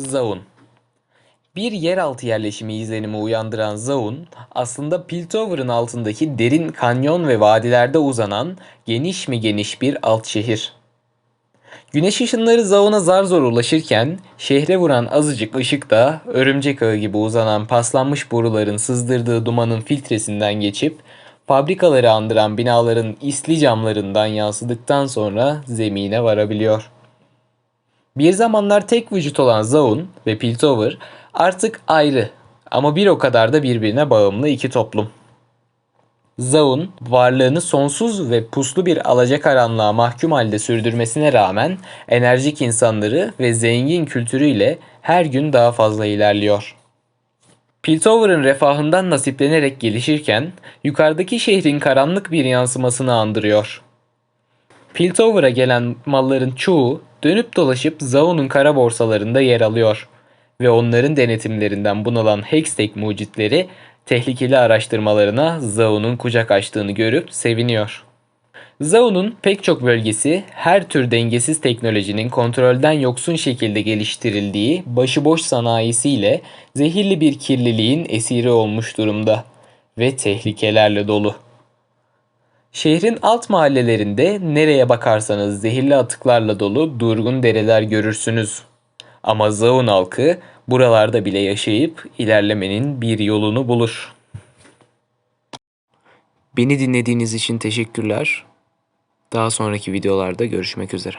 Zaun Bir yeraltı yerleşimi izlenimi uyandıran Zaun, aslında Piltover'ın altındaki derin kanyon ve vadilerde uzanan geniş mi geniş bir alt şehir. Güneş ışınları Zaun'a zar zor ulaşırken şehre vuran azıcık ışık da örümcek ağı gibi uzanan paslanmış boruların sızdırdığı dumanın filtresinden geçip fabrikaları andıran binaların isli camlarından yansıdıktan sonra zemine varabiliyor. Bir zamanlar tek vücut olan Zaun ve Piltover artık ayrı ama bir o kadar da birbirine bağımlı iki toplum. Zaun varlığını sonsuz ve puslu bir alacakaranlığa mahkum halde sürdürmesine rağmen enerjik insanları ve zengin kültürüyle her gün daha fazla ilerliyor. Piltover'ın refahından nasiplenerek gelişirken yukarıdaki şehrin karanlık bir yansımasını andırıyor. Piltover'a gelen malların çoğu dönüp dolaşıp Zaun'un kara borsalarında yer alıyor ve onların denetimlerinden bunalan Hextech mucitleri tehlikeli araştırmalarına Zaun'un kucak açtığını görüp seviniyor. Zaun'un pek çok bölgesi her tür dengesiz teknolojinin kontrolden yoksun şekilde geliştirildiği başıboş sanayisiyle zehirli bir kirliliğin esiri olmuş durumda ve tehlikelerle dolu. Şehrin alt mahallelerinde nereye bakarsanız zehirli atıklarla dolu durgun dereler görürsünüz. Ama Zaun halkı buralarda bile yaşayıp ilerlemenin bir yolunu bulur. Beni dinlediğiniz için teşekkürler. Daha sonraki videolarda görüşmek üzere.